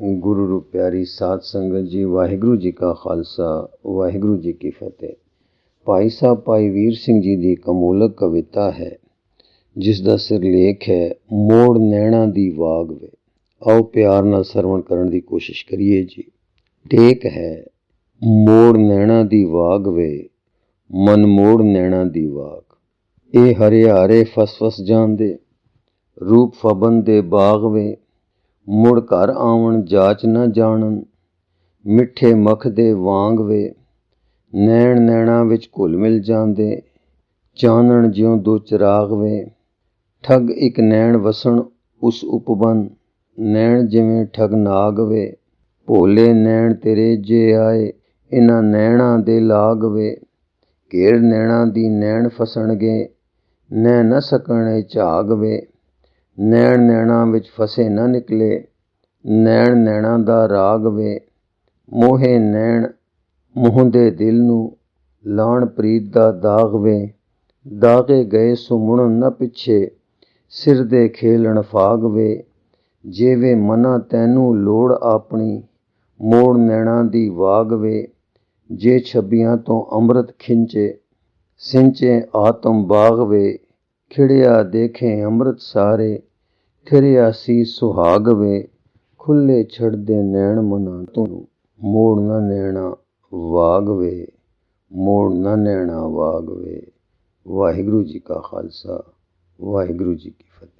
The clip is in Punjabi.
ਗੁਰੂ ਰੂਪ ਪਿਆਰੀ ਸਾਧ ਸੰਗਤ ਜੀ, ਵਾਹਿਗੁਰੂ ਜੀ ਕਾ ਖਾਲਸਾ, ਵਾਹਿਗੁਰੂ ਜੀ ਕੀ ਫਤਿਹ। ਭਾਈ ਸਾਹਿਬ, ਭਾਈ ਵੀਰ ਸਿੰਘ ਜੀ ਦੀ ਇੱਕ ਅਮੋਲਕ ਕਵਿਤਾ ਹੈ, ਜਿਸ ਦਾ ਸਿਰਲੇਖ ਹੈ, ਮੋੜ ਨੈਣਾ ਦੀ ਵਾਗ ਵੇ। ਆਓ ਪਿਆਰ ਨਾਲ ਸਰਵਣ ਕਰਨ ਦੀ ਕੋਸ਼ਿਸ਼ ਕਰੀਏ ਜੀ। ਟੇਕ ਹੈ, ਮੋੜ ਨੈਣਾ ਦੀ ਵਾਗ ਵੇ, ਮਨ ਮੋੜ ਨੈਣਾ ਦੀ ਵਾਗ। ਇਹ ਹਰਿਆਰੇ ਫਸਫਸ ਜਾਂਦੇ, ਰੂਪ ਫਬਨ ਦੇ ਬਾਗ ਵੇ ਮੁੜ ਘਰ ਆਵਣ ਜਾਚ ਨਾ ਜਾਣਨ। ਮਿੱਠੇ ਮੱਖ ਦੇ ਵਾਂਗ ਵੇ, ਨੈਣ ਨੈਣਾ ਵਿੱਚ ਘੁਲ ਮਿਲ ਜਾਂਦੇ। ਚਾਨਣ ਜਿਉਂ ਦੋ ਚਿਰਾਗ ਵੇ, ਠੱਗ ਇੱਕ ਨੈਣ ਵਸਣ ਉਸ ਉਪਬਨ। ਨੈਣ ਜਿਵੇਂ ਠੱਗ ਨਾਗ ਵੇ, ਭੋਲੇ ਨੈਣ ਤੇਰੇ ਜੇ ਆਏ, ਇਨ੍ਹਾਂ ਨੈਣਾਂ ਦੇ ਲਾਗ ਵੇ। ਘੇਰ ਨੈਣਾਂ ਦੀ ਨੈਣ ਫਸਣਗੇ ਨੈ ਨ ਸਕਣ ਝਾਗ ਵੇ। ਨੈਣ ਨੈਣਾ ਵਿੱਚ ਫਸੇ ਨਾ ਨਿਕਲੇ, ਨੈਣ ਨੈਣਾ ਦਾ ਰਾਗ ਵੇ। ਮੋਹੇ ਨੈਣ ਮੋਹ ਦੇ ਦਿਲ ਨੂੰ, ਲਾਣ ਪ੍ਰੀਤ ਦਾ ਦਾਗ ਵੇ। ਦਾਗੇ ਗਏ ਸੋ ਨਾ ਪਿੱਛੇ, ਸਿਰ ਦੇ ਖੇਲਣ ਫਾਗ ਵੇ। ਜੇਵੇ ਮਨਾ ਤੈਨੂੰ ਲੋੜ ਆਪਣੀ, ਮੋੜ ਨੈਣਾ ਦੀ ਵਾਗ ਵੇ। ਜੇ ਛੱਬੀਆਂ ਤੋਂ ਅੰਮ੍ਰਿਤ ਖਿੰਚੇ, ਸਿੰਚੇ ਆਤਮ ਬਾਗ ਵੇ। ਖਿੜਿਆ ਦੇਖੇ ਅੰਮ੍ਰਿਤ ਸਾਰੇ ਫਿਰਿਆ ਸੀ ਸੁਹਾਗ ਵੇ ਖੁੱਲੇ ਛੜਦੇ ਨੈਣ ਮਨਾ ਤੂੰ, ਮੋੜ ਨਾ ਨੈਣਾ ਵਾਗ ਵੇ ਮੋੜ ਨਾ ਨੈਣਾ ਵਾਗ ਵੇ ਵਾਹਿਗੁਰੂ ਜੀ ਕਾ ਖਾਲਸਾ, ਵਾਹਿਗੁਰੂ ਜੀ ਕੀ ਫਤਿਹ।